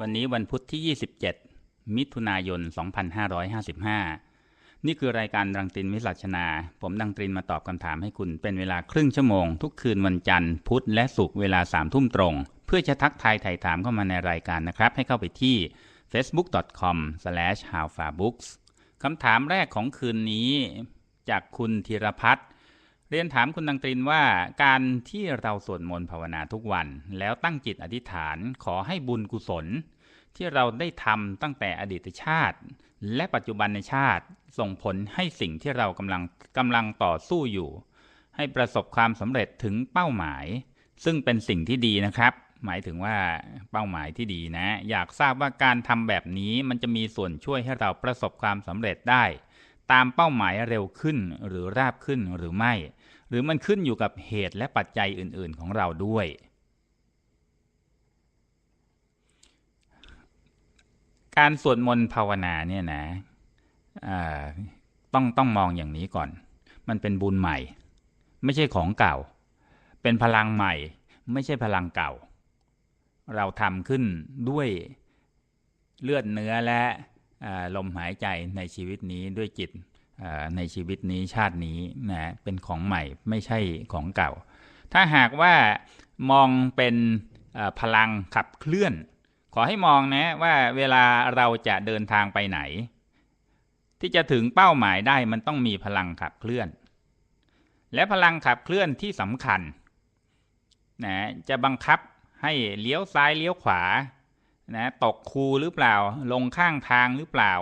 วันนี้วันพุธที่ 27 มิถุนายน 2555 นี่คือรายการดังตรินวิสัชนา ผมดังตรินมาตอบคำถามให้คุณเป็นเวลาครึ่งชั่วโมง ทุกคืนวันจันทร์ พุธและศุกร์เวลา3ทุ่มตรง เพื่อจะทักทายไถ่ถามเข้ามาในรายการนะครับ ให้เข้าไปที่ facebook.com/howfarbooks คำถามแรกของคืนนี้ จากคุณธีรพัฒน์ เรียนถามคุณดังตรินว่าการที่เราสวดมนต์ภาวนาทุกวัน แล้วตั้งจิตอธิษฐานขอให้บุญกุศล ที่เราได้ทำตั้งแต่อดีตชาติ และปัจจุบันในชาติส่งผลให้สิ่งที่เรากำลังกำลังต่อสู้อยู่ ให้ประสบความสำเร็จถึงเป้าหมาย ซึ่งเป็นสิ่งที่ดีนะครับ หมายถึงว่าเป้าหมายที่ดีนะ อยากทราบว่าการทำแบบนี้มันจะมีส่วนช่วยให้เราประสบความสำเร็จได้ ตามเป้าหมายเร็วขึ้นหรือราบขึ้นหรือไม่ หรือมันขึ้นอยู่กับเหตุและปัจจัยอื่น ๆของเราด้วย การสวดมนต์ภาวนาเนี่ยนะต้องต้องมองอย่างนี้ก่อน มันเป็นบุญใหม่ ไม่ใช่ของเก่า เป็นพลังใหม่ ไม่ใช่พลังเก่า เราทำขึ้นด้วยเลือดเนื้อและลมหายใจในชีวิตนี้ด้วยจิต ในชีวิตนี้ชาตินี้นะเป็นของใหม่ไม่ใช่ของเก่า ถ้าหากว่ามองเป็นพลังขับเคลื่อน ขอให้มองนะว่าเวลาเราจะเดินทางไปไหน ที่จะถึงเป้าหมายได้มันต้องมีพลังขับเคลื่อน และพลังขับเคลื่อนที่สำคัญนะจะบังคับให้เลี้ยวซ้ายเลี้ยวขวานะตกคูหรือเปล่า ลงข้างทางหรือเปล่า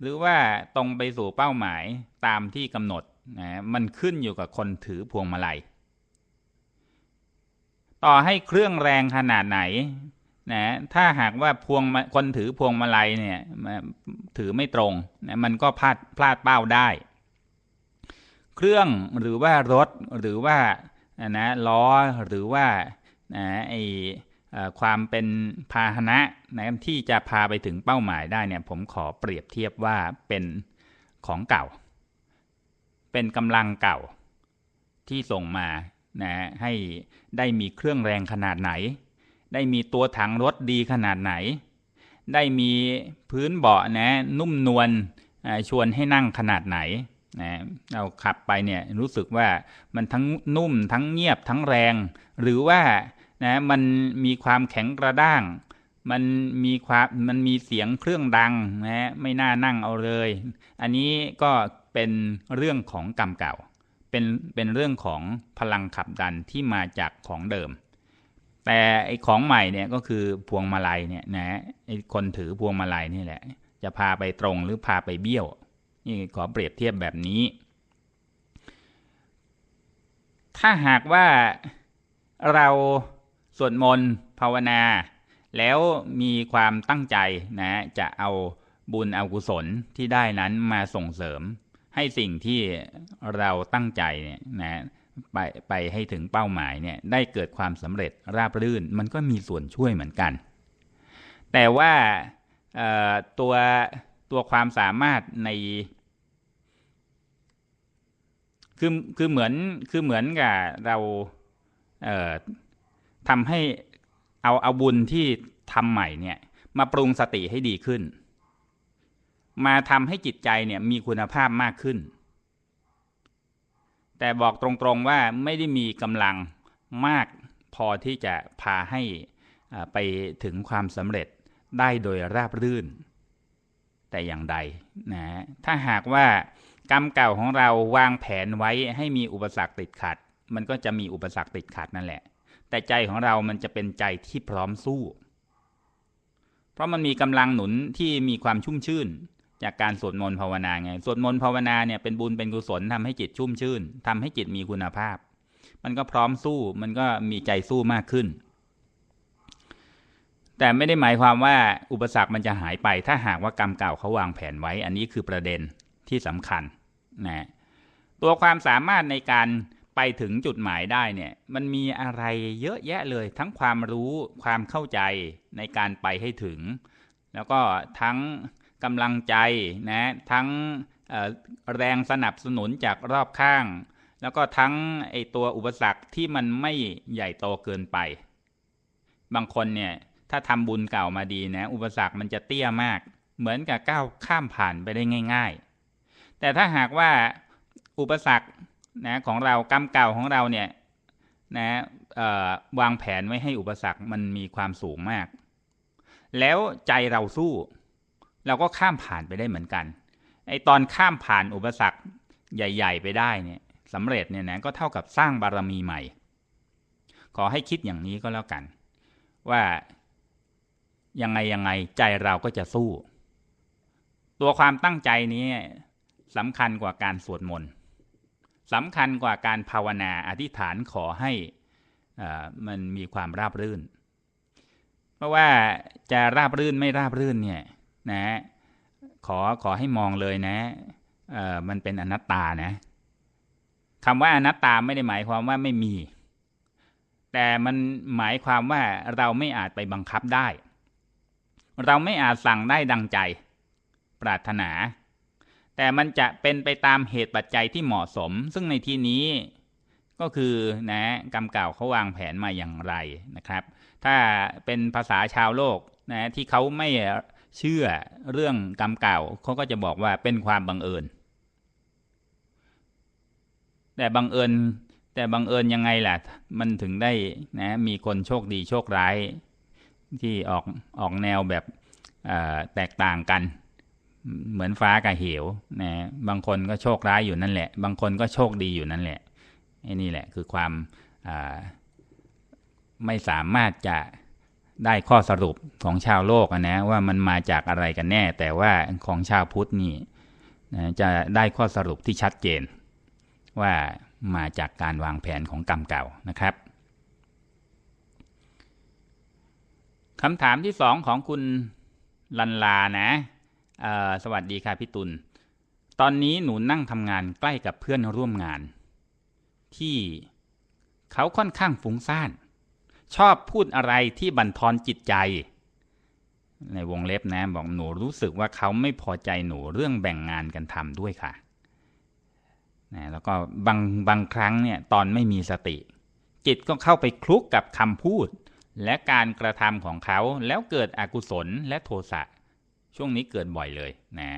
หรือว่าตรงไปสู่เป้าหมายตามที่กำหนดนะมันขึ้นอยู่กับคนถือพวงมาลัย ต่อให้เครื่องแรงขนาดไหนนะถ้าหากว่าพวงคนถือพวงมาลัยเนี่ยถือไม่ตรงนะมันก็พลาดพลาดเป้าได้ เครื่องหรือว่ารถหรือว่านะล้อหรือว่านะไอ ความเป็นพาหนะนะที่จะพาไปถึงเป้าหมายได้เนี่ยผมขอเปรียบเทียบว่าเป็นของเก่า เป็นกำลังเก่าที่ส่งมานะให้ได้มีเครื่องแรงขนาดไหน ได้มีตัวถังรถดีขนาดไหน ได้มีพื้นเบาะนะนุ่มนวลชวนให้นั่งขนาดไหนนะเราขับไปเนี่ยรู้สึกว่ามันทั้งนุ่มทั้งเงียบทั้งแรง หรือว่า นะมันมีความแข็งกระด้าง มันมีความมันมีเสียงเครื่องดังนะไม่น่านั่งเอาเลย อันนี้ก็เป็นเรื่องของกรรมเก่า เป็นเป็นเรื่องของพลังขับดันที่มาจากของเดิม แต่ไอของใหม่เนี่ยก็คือพวงมาลัยเนี่ยนะไอคนถือพวงมาลัยนี่แหละ จะพาไปตรงหรือพาไปเบี้ยวนี่ขอเปรียบเทียบแบบนี้ ถ้าหากว่าเรา สวดมนต์ภาวนา แล้วมีความตั้งใจนะจะเอาบุญเอากุศลที่ได้นั้นมาส่งเสริม ให้สิ่งที่เราตั้งใจเนี่ยนะไปไปให้ถึงเป้าหมายเนี่ยได้เกิดความสำเร็จราบรื่น มันก็มีส่วนช่วยเหมือนกัน แต่ว่าตัวตัวความสามารถในคือคือเหมือนคือเหมือนกับเราเทำให้เอาเอาบุญที่ทำใหม่เนี่ย มาปรุงสติให้ดีขึ้น มาทำให้จิตใจเนี่ยมีคุณภาพมากขึ้น แต่บอกตรงๆว่าไม่ได้มีกำลังมากพอที่จะพาให้ไปถึงความสำเร็จได้โดยราบรื่น แต่อย่างใดนะถ้าหากว่ากรรมเก่าของเราวางแผนไว้ให้มีอุปสรรคติดขัด มันก็จะมีอุปสรรคติดขัดนั่นแหละ แต่ใจของเรามันจะเป็นใจที่พร้อมสู้ เพราะมันมีกำลังหนุนที่มีความชุ่มชื่น จากการสวดมนต์ภาวนาไง สวดมนต์ภาวนาเนี่ยเป็นบุญเป็นกุศลทำให้จิตชุ่มชื่นทำให้จิตมีคุณภาพ มันก็พร้อมสู้ มันก็มีใจสู้มากขึ้น แต่ไม่ได้หมายความว่าอุปสรรคมันจะหายไป ถ้าหากว่ากรรมเก่าเขาวางแผนไว้ อันนี้คือประเด็นที่สำคัญนะตัวความสามารถในการ ไปถึงจุดหมายได้เนี่ย มันมีอะไรเยอะแยะเลย ทั้งความรู้ความเข้าใจในการไปให้ถึง แล้วก็ทั้งกำลังใจนะทั้งแรงสนับสนุนจากรอบข้าง แล้วก็ทั้งไอตัวอุปสรรคที่มันไม่ใหญ่โตเกินไป บางคนเนี่ยถ้าทำบุญเก่ามาดีนะ อุปสรรคมันจะเตี้ยมาก เหมือนกับก้าวข้ามผ่านไปได้ง่าย ๆ แต่ถ้าหากว่าอุปสรรค นะของเรากรรมเก่าของเราเนี่ยนะวางแผนไว้ให้อุปสรรคมันมีความสูงมาก แล้วใจเราสู้ เราก็ข้ามผ่านไปได้เหมือนกันไอตอนข้ามผ่านอุปสรรคใหญ่ ๆ ไปได้เนี่ยสำเร็จเนี่ยนะก็เท่ากับสร้างบารมีใหม่ ขอให้คิดอย่างนี้ก็แล้วกัน ว่ายังไงยังไงใจเราก็จะสู้ ตัวความตั้งใจนี้สำคัญกว่าการสวดมนต์ สำคัญกว่าการภาวนาอธิษฐานขอให้มันมีความราบรื่น เพราะว่าจะราบรื่นไม่ราบรื่นเนี่ยนะขอขอให้มองเลยนะมันเป็นอนัตตานะคำว่าอนัตตาไม่ได้หมายความว่าไม่มี แต่มันหมายความว่าเราไม่อาจไปบังคับได้ เราไม่อาจสั่งได้ดังใจ ปรารถนา แต่มันจะเป็นไปตามเหตุปัจจัยที่เหมาะสม ซึ่งในที่นี้ก็คือนะกรรมเก่าเขาวางแผนมาอย่างไรนะครับ ถ้าเป็นภาษาชาวโลกนะที่เขาไม่เชื่อเรื่องกรรมเก่าเขาก็จะบอกว่าเป็นความบังเอิญ แต่บังเอิญแต่บังเอิญยังไงล่ะ มันถึงได้นะมีคนโชคดีโชคร้าย ที่ออกออกแนวแบบแตกต่างกัน เหมือนฟ้ากับเหวนะบางคนก็โชคร้ายอยู่นั่นแหละ บางคนก็โชคดีอยู่นั่นแหละไอ้นี่แหละคือความไม่สามารถจะได้ข้อสรุปของชาวโลกนะว่ามันมาจากอะไรกันแน่ แต่ว่าของชาวพุทธนี่นะจะได้ข้อสรุปที่ชัดเจน ว่ามาจากการวางแผนของกรรมเก่านะครับคำถามที่สองของคุณลันลานะ สวัสดีค่ะพี่ตุลตอนนี้หนูนั่งทำงานใกล้กับเพื่อนร่วมงาน ที่เขาค่อนข้างฟุ้งซ่าน ชอบพูดอะไรที่บั่นทอนจิตใจ ในวงเล็บนะบอกหนูรู้สึกว่าเขาไม่พอใจหนูเรื่องแบ่งงานกันทำด้วยค่ะนะแล้วก็บางบางครั้งเนี่ยตอนไม่มีสติ จิตก็เข้าไปคลุกกับคำพูด และการกระทำของเขาแล้วเกิดอกุศลและโทสะ ช่วงนี้เกิดบ่อยเลยนะ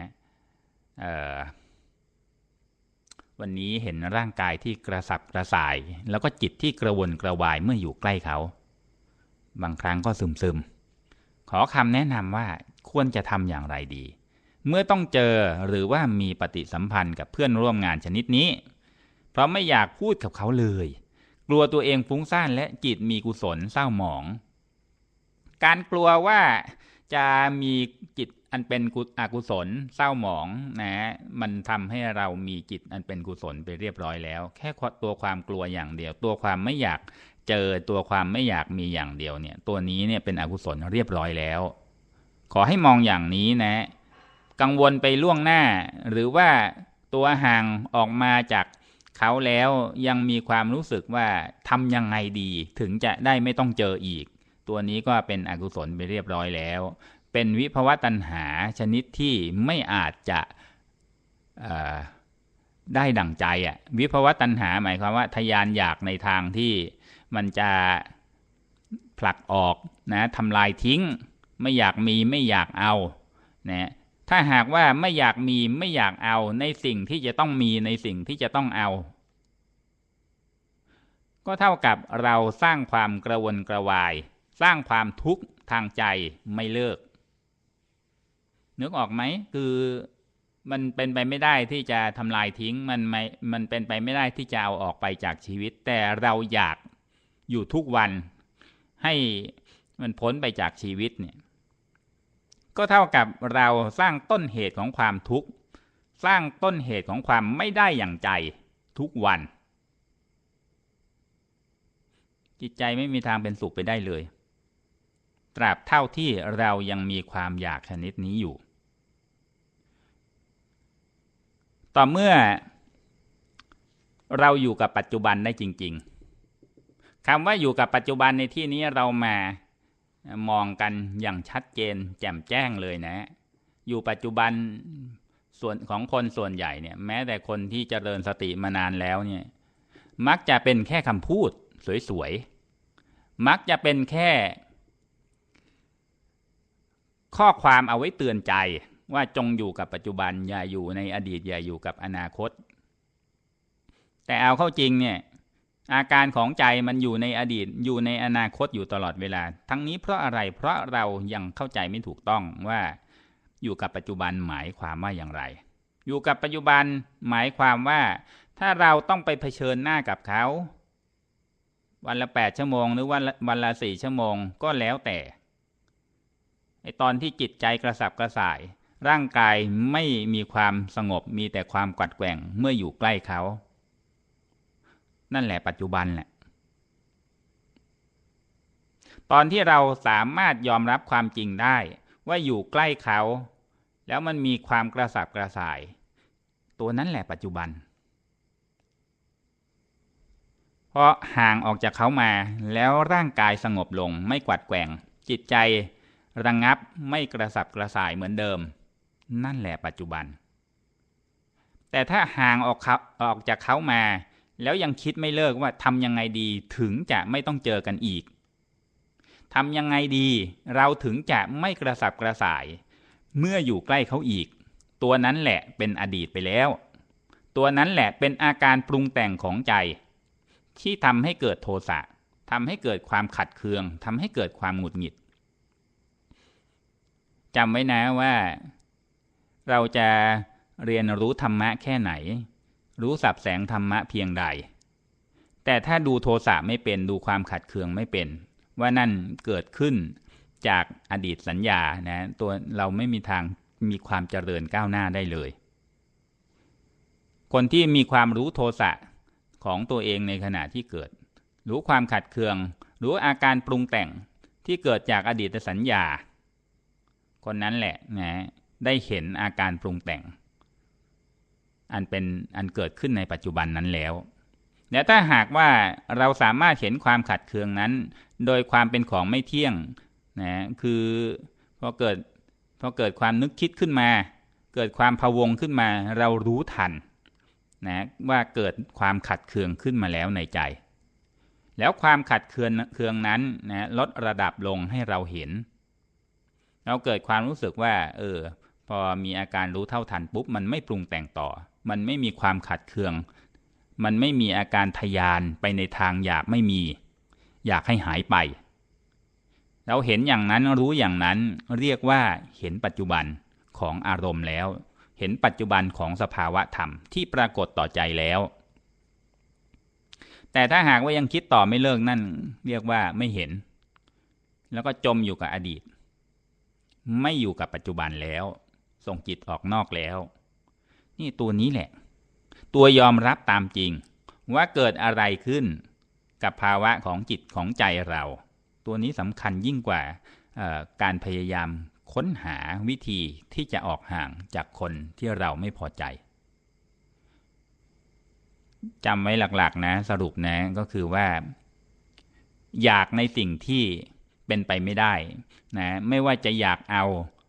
วันนี้เห็นร่างกายที่กระสับกระส่าย แล้วก็จิตที่กระวนกระวายเมื่ออยู่ใกล้เขา บางครั้งก็ซึมซึมขอคำแนะนำว่าควรจะทำอย่างไรดี เมื่อต้องเจอหรือว่ามีปฏิสัมพันธ์กับเพื่อนร่วมงานชนิดนี้ เพราะไม่อยากพูดกับเขาเลย กลัวตัวเองฟุ้งซ่านและจิตมีกุศลเศร้าหมอง การกลัวว่าจะมีจิต อันเป็นกุอกุศลเศร้าหมองนะมันทำให้เรามีจิตอันเป็นกุศลไปเรียบร้อยแล้ว แค่ตัวความกลัวอย่างเดียว ตัวความไม่อยากเจอตัวความไม่อยากมีอย่างเดียวเนี่ย ตัวนี้เนี่ยเป็นอกุศลเรียบร้อยแล้ว ขอให้มองอย่างนี้นะ กังวลไปล่วงหน้า หรือว่าตัวห่างออกมาจากเขาแล้วยังมีความรู้สึกว่าทำยังไงดีถึงจะได้ไม่ต้องเจออีก ตัวนี้ก็เป็นอกุศลไปเรียบร้อยแล้ว เป็นวิภวตัณหาชนิดที่ไม่อาจจะได้ดั่งใจอะวิภวตัณหาหมายความว่าทยานอยากในทางที่มันจะผลักออกนะทำลายทิ้ง ไม่อยากมีไม่อยากเอานะถ้าหากว่าไม่อยากมีไม่อยากเอาในสิ่งที่จะต้องมีในสิ่งที่จะต้องเอา ก็เท่ากับเราสร้างความกระวนกระวาย สร้างความทุกข์ทางใจไม่เลิก นึกออกไหมคือมันเป็นไปไม่ได้ที่จะทำลายทิ้งมันไม่มันเป็นไปไม่ได้ที่จะเอาออกไปจากชีวิต แต่เราอยากอยู่ทุกวันให้มันพ้นไปจากชีวิตเนี่ยก็เท่ากับเราสร้างต้นเหตุของความทุกข์สร้างต้นเหตุของความไม่ได้อย่างใจทุกวัน จิตใจไม่มีทางเป็นสุขไปได้เลย ตราบเท่าที่เรายังมีความอยากชนิดนี้อยู่ ต่อเมื่อ เราอยู่กับปัจจุบันได้จริง ๆคำว่าอยู่กับปัจจุบันในที่นี้เรามามองกันอย่างชัดเจนแจ่มแจ้งเลยนะ อยู่ปัจจุบันส่วนของคนส่วนใหญ่เนี่ย แม้แต่คนที่จเจริญสติมานานแล้วเนี่ย มักจะเป็นแค่คำพูดสวยๆ มักจะเป็นแค่ ข้อความเอาไว้เตือนใจ ว่าจงอยู่กับปัจจุบันอย่าอยู่ในอดีตอย่าอยู่กับอนาคต แต่เอาเข้าจริงเนี่ยอาการของใจมันอยู่ในอดีตอยู่ในอนาคตอยู่ตลอดเวลา ทั้งนี้เพราะอะไรเพราะเรายังเข้าใจไม่ถูกต้องว่าอยู่กับปัจจุบันหมายความว่าอย่างไร อยู่กับปัจจุบันหมายความว่า ถ้าเราต้องไปเผชิญหน้ากับเขา วันละแปดชั่วโมง หรือวันละวันละสี่ชั่วโมงก็แล้วแต่ไอตอนที่จิตใจกระสับกระส่าย ร่างกายไม่มีความสงบมีแต่ความกัดแกว่งเมื่ออยู่ใกล้เขา นั่นแหละปัจจุบันแหละ ตอนที่เราสามารถยอมรับความจริงได้ ว่าอยู่ใกล้เขา แล้วมันมีความกระสับกระส่าย ตัวนั้นแหละปัจจุบันเพราะห่างออกจากเขามาแล้วร่างกายสงบลงไม่กวัดแกว่ง จิตใจระงงับไม่กระสับกระส่ายเหมือนเดิม นั่นแหละปัจจุบัน แต่ถ้าห่างออกออกจากเขามา แล้วยังคิดไม่เลิกว่าทำยังไงดีถึงจะไม่ต้องเจอกันอีกทำยังไงดีเราถึงจะไม่กระสับกระส่าย เมื่ออยู่ใกล้เขาอีก ตัวนั้นแหละเป็นอดีตไปแล้ว ตัวนั้นแหละเป็นอาการปรุงแต่งของใจ ที่ทำให้เกิดโทสะทำให้เกิดความขัดเคืองทำให้เกิดความหงุดหงิดจำไว้นะว่า เราจะเรียนรู้ธรรมะแค่ไหน รู้สับแสงธรรมะเพียงใด แต่ถ้าดูโทสะไม่เป็นดูความขัดเคืองไม่เป็น ว่านั่นเกิดขึ้นจากอดีตสัญญานะตัวเราไม่มีทางมีความเจริญก้าวหน้าได้เลย คนที่มีความรู้โทสะของตัวเองในขณะที่เกิด รู้ความขัดเคือง รู้อาการปรุงแต่งที่เกิดจากอดีตสัญญา คนนั้นแหละนะ ได้เห็นอาการปรุงแต่ง อันเป็นอันเกิดขึ้นในปัจจุบันนั้นแล้วและถ้าหากว่าเราสามารถเห็นความขัดเคืองนั้น โดยความเป็นของไม่เที่ยงนะคือพอเกิดพอเกิดความนึกคิดขึ้นมา เกิดความพะวงขึ้นมา เรารู้ทันนะว่าเกิดความขัดเคืองขึ้นมาแล้วในใจ แล้วความขัดเคืองเคืองนั้นนะลดระดับลงให้เราเห็น เราเกิดความรู้สึกว่า เออ พอมีอาการรู้เท่าทันปุ๊บมันไม่ปรุงแต่งต่อ มันไม่มีความขัดเคือง มันไม่มีอาการทยานไปในทางอยากไม่มี อยากให้หายไป เราเห็นอย่างนั้นรู้อย่างนั้นเรียกว่าเห็นปัจจุบันของอารมณ์แล้ว เห็นปัจจุบันของสภาวะธรรมที่ปรากฏต่อใจแล้ว แต่ถ้าหากว่ายังคิดต่อไม่เลิกนั่น เรียกว่าไม่เห็น แล้วก็จมอยู่กับอดีต ไม่อยู่กับปัจจุบันแล้ว ส่งจิตออกนอกแล้ว นี่ตัวนี้แหละ ตัวยอมรับตามจริง ว่าเกิดอะไรขึ้นกับภาวะของจิตของใจเรา ตัวนี้สำคัญยิ่งกว่าการพยายามค้นหาวิธีที่จะออกห่างจากคนที่เราไม่พอใจจำไว้หลักๆนะสรุปนะก็คือว่า อยากในสิ่งที่เป็นไปไม่ได้นะไม่ว่าจะอยากเอา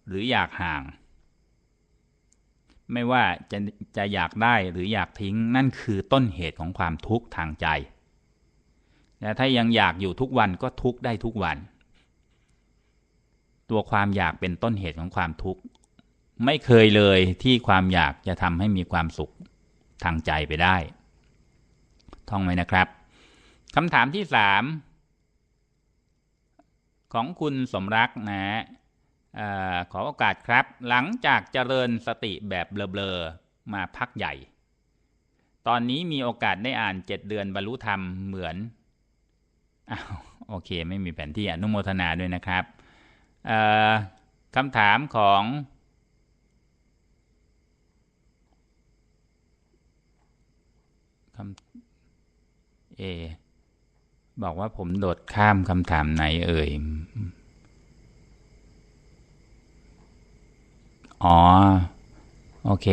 หรืออยากห่าง ไม่ว่าจะจะอยากได้หรืออยากทิ้งนั่นคือต้นเหตุของความทุกข์ทางใจ และถ้ายังอยากอยู่ทุกวันก็ทุกข์ได้ทุกวัน ตัวความอยากเป็นต้นเหตุของความทุกข์ ไม่เคยเลยที่ความอยากจะทำให้มีความสุขทางใจไปได้ ท่องไว้นะครับคำถามที่สามของคุณสมรักนะ อขอโอกาสครับ หลังจากเจริญสติแบบเบลอๆมาพักใหญ่ ตอนนี้มีโอกาสได้อ่านเจ็ดเดือนบรรลุธรรมเหมือนอโอเค ไม่มีแผนที่อนุโมทนาด้วยนะครับคำถามของคำเอบอกว่าผมโดดข้ามคำถามไหนเอ่ย อ๋อ โอเค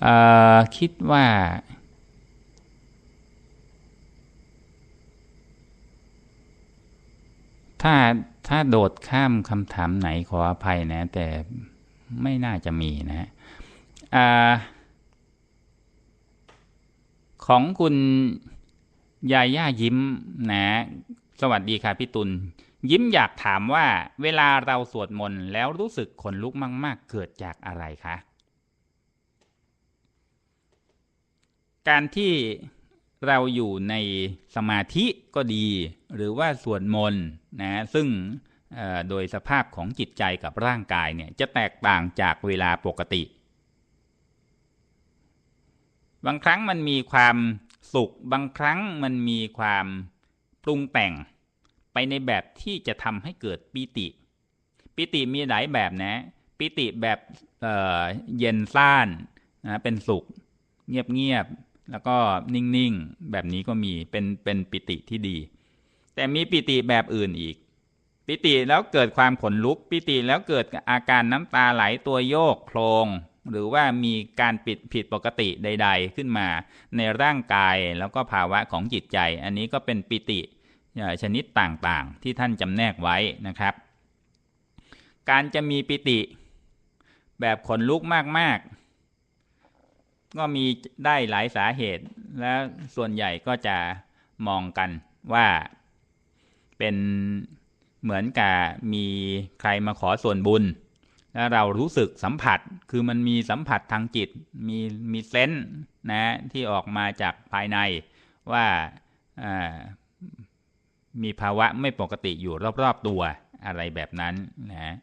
เออคิดว่า ถ้าถ้าโดดข้ามคำถามไหนขออภัยนะ แต่ไม่น่าจะมีนะอของคุณยาย่ายิ้มนะ สวัสดีค่ะพี่ตุล ยิ้มอยากถามว่าเวลาเราสวดมนต์แล้วรู้สึกขนลุกมากๆ เกิดจากอะไรคะ การที่เราอยู่ในสมาธิก็ดี หรือว่าสวดมนต์นะซึ่งโดยสภาพของจิตใจกับร่างกายเนี่ยจะแตกต่างจากเวลาปกติ บางครั้งมันมีความสุข บางครั้งมันมีความปรุงแต่ง ไปในแบบที่จะทำให้เกิดปิติ ปิติมีหลายแบบนะ ปิติแบบเเย็นซ่านนะเป็นสุข เงียบๆแล้วก็นิ่งๆ แบบนี้ก็มีเป็นเป็นปิติที่ดี แต่มีปิติแบบอื่นอีก ปิติแล้วเกิดความขนลุก ปิติแล้วเกิดอาการน้ำตาไหลตัวโยกโคลงหรือว่ามีการปิดผิดปกติใด ๆ ขึ้นมา ในร่างกายแล้วก็ภาวะของจิตใจ อันนี้ก็เป็นปิติ ชนิดต่างๆ ที่ท่านจำแนกไว้นะครับ การจะมีปิติแบบขนลุกมากๆ ก็มีได้หลายสาเหตุ และส่วนใหญ่ก็จะมองกันว่าเป็นเหมือนกับมีใครมาขอส่วนบุญ แล้วเรารู้สึกสัมผัสคือมันมีสัมผัสทางจิต มีมีเซนส์นะที่ออกมาจากภายในว่า มีภาวะไม่ปกติอยู่รอบๆตัวอะไรแบบนั้นนะ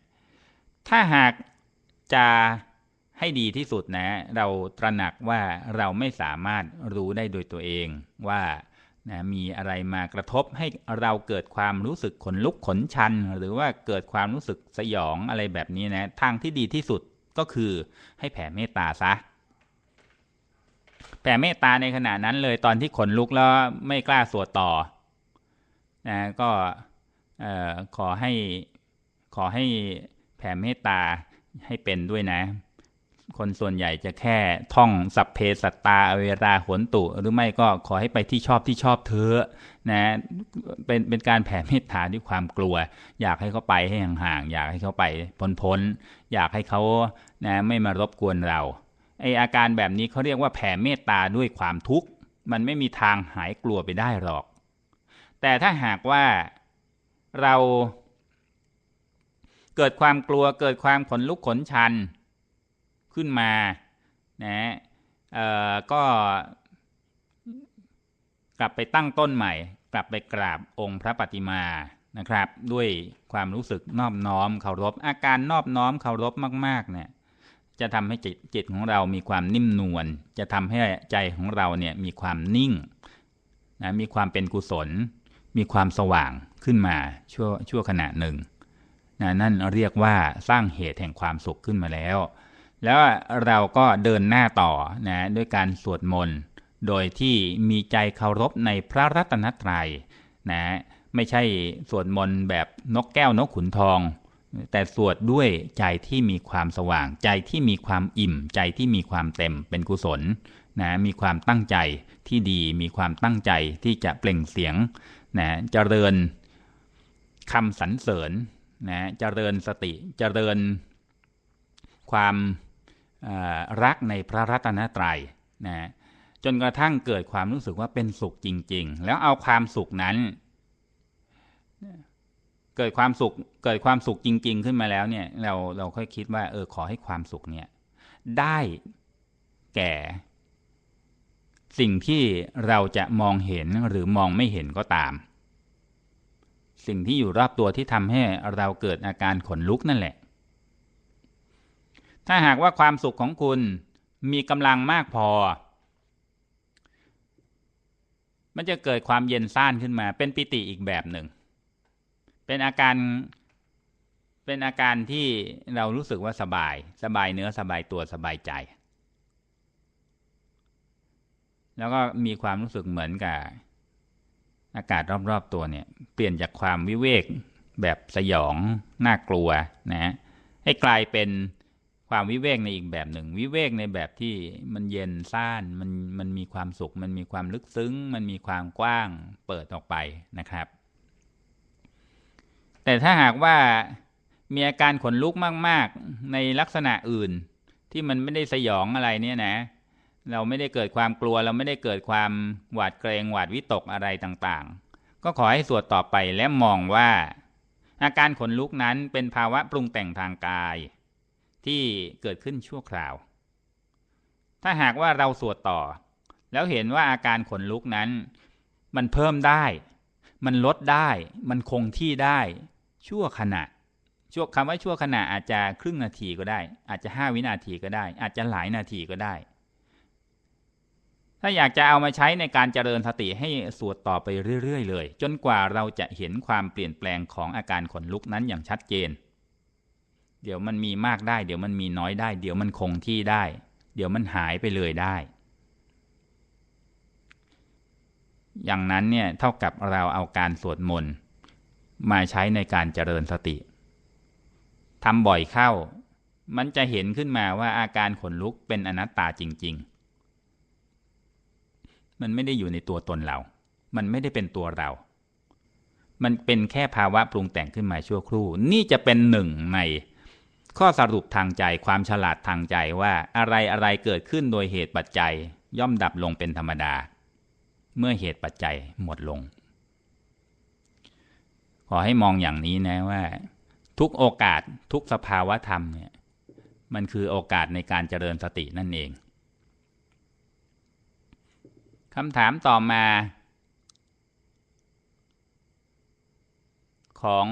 ถ้าหากจะให้ดีที่สุดนะ เราตระหนักว่าเราไม่สามารถรู้ได้โดยตัวเองว่านะมีอะไรมากระทบให้เราเกิดความรู้สึกขนลุกขนชัน หรือว่าเกิดความรู้สึกสยองอะไรแบบนี้นะ ทางที่ดีที่สุดก็คือให้แผ่เมตตาซะแผ่เมตตาในขณะนั้นเลยตอนที่ขนลุกแล้วไม่กล้าสวดต่อ นะก็ขอให้ขอให้แผ่เมตตาให้เป็นด้วยนะ คนส่วนใหญ่จะแค่ท่องสัพเพสัตตาเวลาหนตุหรือไม่ก็ขอให้ไปที่ชอบที่ชอบเธอนะเป็นเป็นการแผ่เมตตาด้วยความกลัว อยากให้เขาไปให้ห่างๆอยากให้เขาไปพ้นๆอยากให้เขานะไม่มารบกวนเราไออาการแบบนี้เขาเรียกว่าแผ่เมตตาด้วยความทุกข์ มันไม่มีทางหายกลัวไปได้หรอก แต่ถ้าหากว่าเราเกิดความกลัวเกิดความขนลุกขนชันขึ้นมานะก็กลับไปตั้งต้นใหม่ กลับไปกราบองค์พระปฏิมานะครับ ด้วยความรู้สึกนอบน้อมเคารพอาการนอบน้อมเคารพมาก ๆ เนี่ย จะทำให้จิตจิตของเรามีความนิ่มนวลจะทำให้ใจของเราเนี่ยมีความนิ่งนะมีความเป็นกุศล มีความสว่างขึ้นมาชั่วชั่วขณะหนึ่งนะนั่นเรียกว่าสร้างเหตุแห่งความสุขขึ้นมาแล้ว แล้วเราก็เดินหน้าต่อนะด้วยการสวดมนต์ โดยที่มีใจเคารพในพระรัตนตรยัยนะไม่ใช่สวดมนต์แบบนกแก้วนกขุนทอง แต่สวดด้วยใจที่มีความสว่าง ใจที่มีความอิ่ม ใจที่มีความเต็มเป็นกุศลนะมีความตั้งใจที่ดีมีความตั้งใจที่จะเปล่งเสียง นะเจริญคำสรรเสริญนะเจริญสติเจริญความรักในพระรัตนตรัยนะจนกระทั่งเกิดความรู้สึกว่าเป็นสุขจริง ๆ แล้วเอาความสุขนั้น เกิดความสุขเกิดความสุขจริง ๆ ขึ้นมาแล้วเนี่ยเราเราค่อยคิดว่าเออขอให้ความสุขเนี่ยได้แก่ สิ่งที่เราจะมองเห็นหรือมองไม่เห็นก็ตาม สิ่งที่อยู่รอบตัวที่ทำให้เราเกิดอาการขนลุกนั่นแหละ ถ้าหากว่าความสุขของคุณมีกำลังมากพอ มันจะเกิดความเย็นซ่านขึ้นมา เป็นปิติอีกแบบหนึ่ง เป็นอาการ เป็นอาการที่เรารู้สึกว่าสบาย สบายเนื้อสบายตัวสบายใจ แล้วก็มีความรู้สึกเหมือนกับอากาศรอบๆตัวเนี่ยเปลี่ยนจากความวิเวกแบบสยองน่ากลัวนะให้กลายเป็นความวิเวกในอีกแบบหนึ่ง วิเวกในแบบที่มันเย็นซ่านมันมันมีความสุข มันมีความลึกซึ้ง มันมีความกว้างเปิดออกไปนะครับ แต่ถ้าหากว่ามีอาการขนลุกมาก ๆ ในลักษณะอื่นที่มันไม่ได้สยองอะไรเนี่ยนะ เราไม่ได้เกิดความกลัว เราไม่ได้เกิดความหวาดเกรงหวาดวิตกอะไรต่างๆ ก็ขอให้สวดต่อไปและมองว่า อาการขนลุกนั้นเป็นภาวะปรุงแต่งทางกาย ที่เกิดขึ้นชั่วคราว ถ้าหากว่าเราสวดต่อ แล้วเห็นว่าอาการขนลุกนั้น มันเพิ่มได้ มันลดได้ มันคงที่ได้ ชั่วขณะชั่วคำว่าชั่วขณะอาจจะครึ่งนาทีก็ได้ อาจจะห้าวินาทีก็ได้ อาจจะหลายนาทีก็ได้ ถ้าอยากจะเอามาใช้ในการเจริญสติให้สวดต่อไปเรื่อย ๆ เลย จนกว่าเราจะเห็นความเปลี่ยนแปลงของอาการขนลุกนั้นอย่างชัดเจน เดี๋ยวมันมีมากได้ เดี๋ยวมันมีน้อยได้ เดี๋ยวมันคงที่ได้ เดี๋ยวมันหายไปเลยได้ อย่างนั้นเนี่ยเท่ากับเราเอาการสวดมนต์มาใช้ในการเจริญสติทำบ่อยเข้า มันจะเห็นขึ้นมาว่าอาการขนลุกเป็นอนัตตาจริง ๆ มันไม่ได้อยู่ในตัวตนเรา มันไม่ได้เป็นตัวเรา มันเป็นแค่ภาวะปรุงแต่งขึ้นมาชั่วครู่ นี่จะเป็นหนึ่งในข้อสรุปทางใจความฉลาดทางใจว่าอะไรอะไรเกิดขึ้นโดยเหตุปัจจัยย่อมดับลงเป็นธรรมดา เมื่อเหตุปัจจัยหมดลง ขอให้มองอย่างนี้นะว่า ทุกโอกาสทุกสภาวะธรรมเนี่ยมันคือโอกาสในการเจริญสตินั่นเอง คำถามต่อมา ของ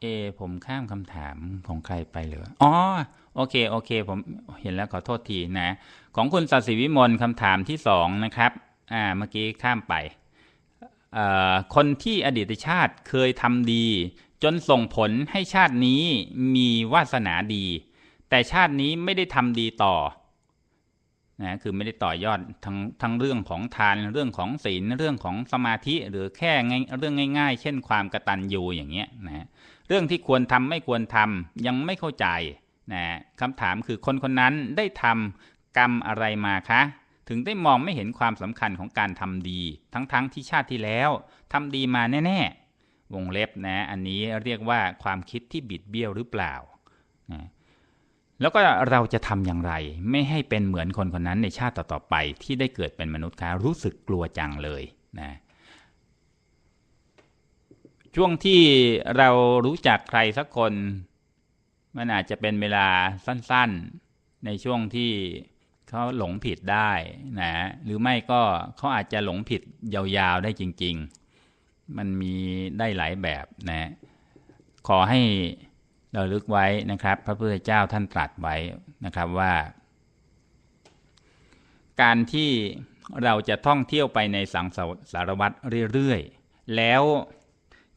เอผมข้ามคำถามของใครไปเหรออ๋อโอเค โอเค ผมเห็นแล้วขอโทษทีนะ ของคุณสัสิวิมลคำถามที่สองนะครับ อ่า เมื่อกี้ข้ามไป คนที่อดีตชาติเคยทำดี จนส่งผลให้ชาตินี้มีวาสนาดี แต่ชาตินี้ไม่ได้ทำดีต่อ นะคือไม่ได้ต่อยอดทั้งทั้งเรื่องของทานเรื่องของศีลเรื่องของสมาธิหรือแค่เรื่องง่าย ๆ เช่นความกระตัญญูอย่างเงี้ยนะเรื่องที่ควรทำไม่ควรทำยังไม่เข้าใจนะคำถามคือคนคนนั้นได้ทำกรรมอะไรมาคะ ถึงได้มองไม่เห็นความสำคัญของการทำดี ทั้งๆทที่ชาติที่แล้วทำดีมาแน่ ๆ วงเล็บนะ อันนี้เรียกว่าความคิดที่บิดเบี้ยวหรือเปล่านะ แล้วก็เราจะทำอย่างไร ไม่ให้เป็นเหมือนคนคนนั้นในชาติต่อๆไป ที่ได้เกิดเป็นมนุษย์คะรู้สึกกลัวจังเลยนะช่วงที่เรารู้จักใครสักคน มันอาจจะเป็นเวลาสั้นๆ ในช่วงที่เขาหลงผิดได้นะหรือไม่ก็เขาอาจจะหลงผิดยาวๆได้จริง ๆ มันมีได้หลายแบบนะ ขอให้ เราลึกไว้นะครับ พระพุทธเจ้าท่านตรัสไว้นะครับว่า การที่เราจะท่องเที่ยวไปในสังสารวัตรเรื่อยๆ แล้ว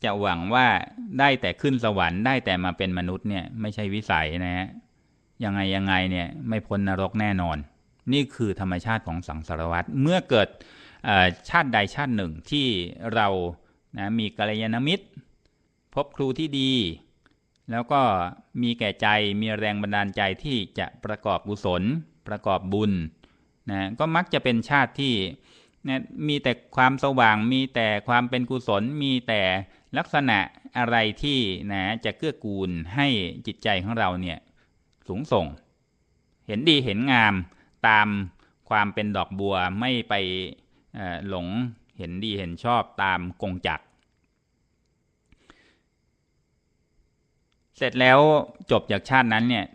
จะหวังว่าได้แต่ขึ้นสวรรค์ได้แต่มาเป็นมนุษย์เนี่ยไม่ใช่วิสัยนะฮะยังไงยังไงเนี่ยไม่พ้นนรกแน่นอน นี่คือธรรมชาติของสังสารวัตรเมื่อเกิดชาติใดชาติหนึ่งที่เรานะมีกัลยาณมิตร พบครูที่ดี แล้วก็มีแก่ใจมีแรงบันดาลใจที่จะประกอบกุศล ประกอบบุญนะก็มักจะเป็นชาติที่นะมีแต่ความสว่างมีแต่ความเป็นกุศล มีแต่ลักษณะอะไรที่นะจะเกื้อกูลให้จิตใจของเราเนี่ยสูงส่ง เห็นดีเห็นงามตามความเป็นดอกบัวไม่ไปหลงเห็นดีเห็นชอบตามกงจักร เสร็จแล้วจบจากชาตินั้นเนี่ย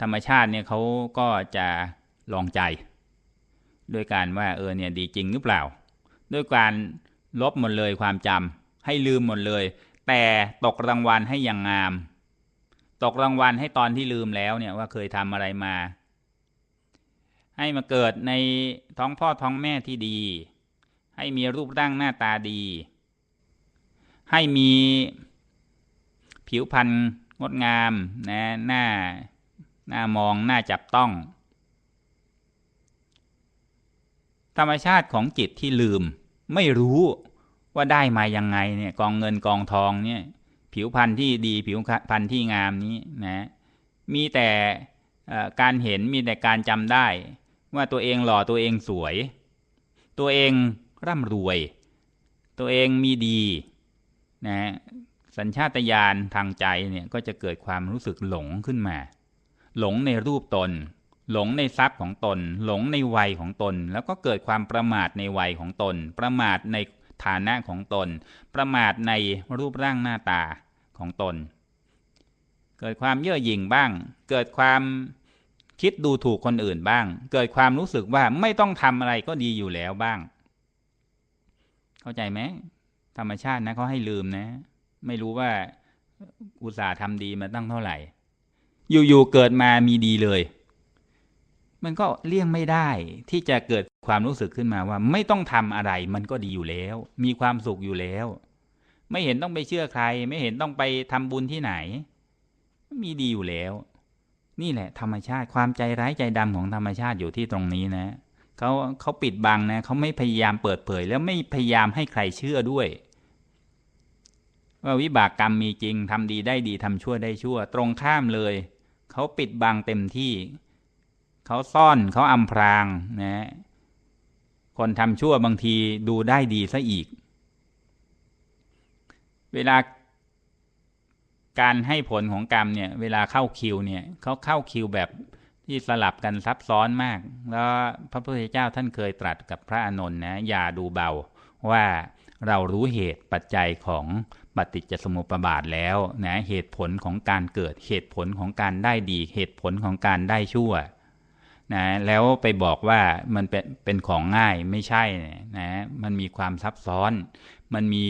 ธรรมชาติเนี่ยเขาก็จะลองใจ ด้วยการว่าเออเนี่ยดีจริงหรือเปล่า ด้วยการลบหมดเลยความจำให้ลืมหมดเลย แต่ตกรางวัลให้อย่างงาม ตกรางวัลให้ตอนที่ลืมแล้วเนี่ยว่าเคยทำอะไรมา ให้มาเกิดในท้องพ่อท้องแม่ที่ดี ให้มีรูปร่างหน้าตาดี ให้มี ผิวพรรณงดงามนะหน้าหน้ามองหน้าจับต้อง ธรรมชาติของจิตที่ลืม ไม่รู้ว่าได้มายังไงเนี่ยกองเงินกองทองเนี่ยผิวพรรณที่ดีผิวพรรณที่งามนี้นะมีแต่การเห็นมีแต่การจำได้ ว่าตัวเองหล่อตัวเองสวย ตัวเองร่ำรวย ตัวเองมีดีนะ สัญชาตญาณทางใจเนี่ยก็จะเกิดความรู้สึกหลงขึ้นมา หลงในรูปตน หลงในทรัพย์ของตน หลงในวัยของตน แล้วก็เกิดความประมาทในวัยของตน ประมาทในฐานะของตน ประมาทในรูปร่างหน้าตาของตน เกิดความเย่อหยิ่งบ้าง เกิดความคิดดูถูกคนอื่นบ้าง เกิดความรู้สึกว่าไม่ต้องทำอะไรก็ดีอยู่แล้วบ้าง เข้าใจไหมธรรมชาตินะเขาให้ลืมนะ ไม่รู้ว่าอุตส่าห์ทำดีมาตั้งเท่าไหร่ อยู่ๆเกิดมามีดีเลย มันก็เลี่ยงไม่ได้ที่จะเกิดความรู้สึกขึ้นมาว่า ไม่ต้องทำอะไรมันก็ดีอยู่แล้ว มีความสุขอยู่แล้ว ไม่เห็นต้องไปเชื่อใคร ไม่เห็นต้องไปทำบุญที่ไหน มีดีอยู่แล้ว นี่แหละ ธรรมชาติความใจร้ายใจดำของธรรมชาติอยู่ที่ตรงนี้นะเขาเขาปิดบังนะเขาไม่พยายามเปิดเผย แล้วไม่พยายามให้ใครเชื่อด้วย ว่าวิบากกรรมมีจริงทำดีได้ดีทำชั่วได้ชั่ว ตรงข้ามเลย เขาปิดบังเต็มที่ เขาซ่อนเขาอำพรางนะคนทำชั่วบางทีดูได้ดีซะอีก เวลาการให้ผลของกรรมเนี่ย เวลาเข้าคิวเนี่ยเขาเข้าคิวแบบที่สลับกันซับซ้อนมาก แล้วพระพุทธเจ้าท่านเคยตรัสกับพระอานนท์นะอย่าดูเบาว่าเรารู้เหตุปัจจัยของ ปฏิจจสมุปบาทแล้วนะเหตุผลของการเกิดเหตุผลของการได้ดีเหตุผลของการได้ชั่วนะแล้วไปบอกว่ามันเป็นเป็นของง่ายไม่ใช่นะมันมีความซับซ้อน มันมี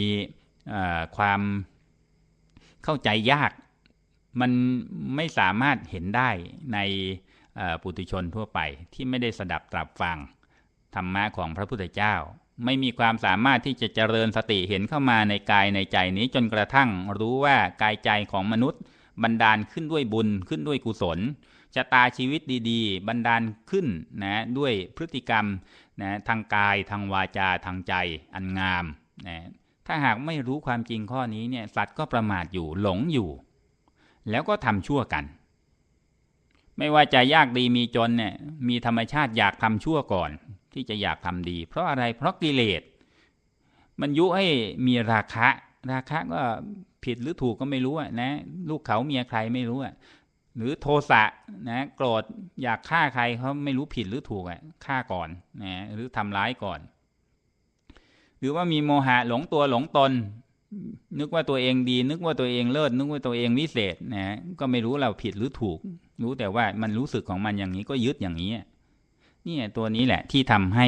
ความเข้าใจยาก มันไม่สามารถเห็นได้ในปุถุชนทั่วไปที่ไม่ได้สดับตรับฟังธรรมะของพระพุทธเจ้า ไม่มีความสามารถที่จะเจริญสติเห็นเข้ามาในกายในใจนี้จนกระทั่ง รู้ว่ากายใจของมนุษย์ บันดาลขึ้นด้วยบุญขึ้นด้วยกุศลชะตาชีวิตดีๆ บันดาลขึ้นนะด้วยพฤติกรรมนะทางกายทางวาจาทางใจอันงามนะถ้าหากไม่รู้ความจริงข้อนี้เนี่ยสัตว์ก็ประมาทอยู่หลงอยู่ แล้วก็ทำชั่วกัน ไม่ว่าจะยากดีมีจนเนี่ยมีธรรมชาติอยากทำชั่วก่อน ที่จะอยากทำดี เพราะอะไรเพราะกิเลสมันยุให้มีราคะ ราคะก็ผิดหรือถูกก็ไม่รู้นะ ลูกเขาเมียใครไม่รู้อะหรือโทสะนะโกรธอยากฆ่าใครเขาไม่รู้ผิดหรือถูกอะฆ่าก่อนนะหรือทำร้ายก่อน หรือว่ามีโมหะหลงตัวหลงตน นึกว่าตัวเองดี นึกว่าตัวเองเลิศนึกว่าตัวเองวิเศษนะก็ไม่รู้เราผิดหรือถูก รู้แต่ว่ามันรู้สึกของมันอย่างนี้ก็ยึดอย่างนี้ เนี่ยตัวนี้แหละที่ทำให้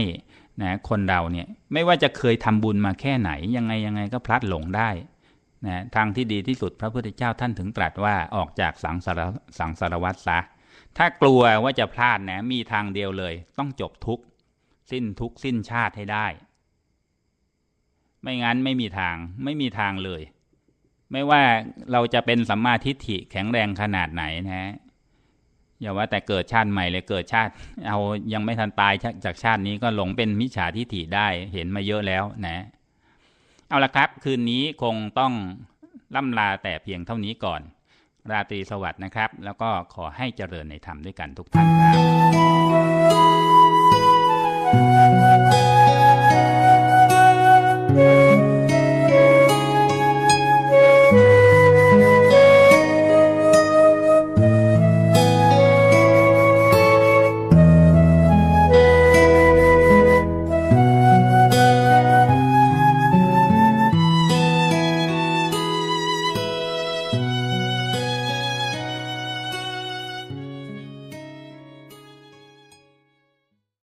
นะคนเราเนี่ยไม่ว่าจะเคยทำบุญมาแค่ไหน ยังไงยังไงก็พลัดหลงได้นะทางที่ดีที่สุดพระพุทธเจ้าท่านถึงตรัสว่าออกจากสังสารสังสารวัฏซะถ้ากลัวว่าจะพลาดนะมีทางเดียวเลย ต้องจบทุกสิ้นทุกสิ้นชาติให้ได้ ไม่งั้นไม่มีทางไม่มีทางเลย ไม่ว่าเราจะเป็นสัมมาทิฏฐิแข็งแรงขนาดไหนนะ อย่าว่าแต่เกิดชาติใหม่เลยเกิดชาติ เอายังไม่ทันตายจากชาตินี้ก็หลงเป็นมิจฉาทิฏฐิได้เห็นมาเยอะแล้วนะ เอาละครับ คืนนี้คงต้องล่ำลาแต่เพียงเท่านี้ก่อน ราตรีสวัสดิ์นะครับ แล้วก็ขอให้เจริญในธรรมด้วยกันทุกท่านครับ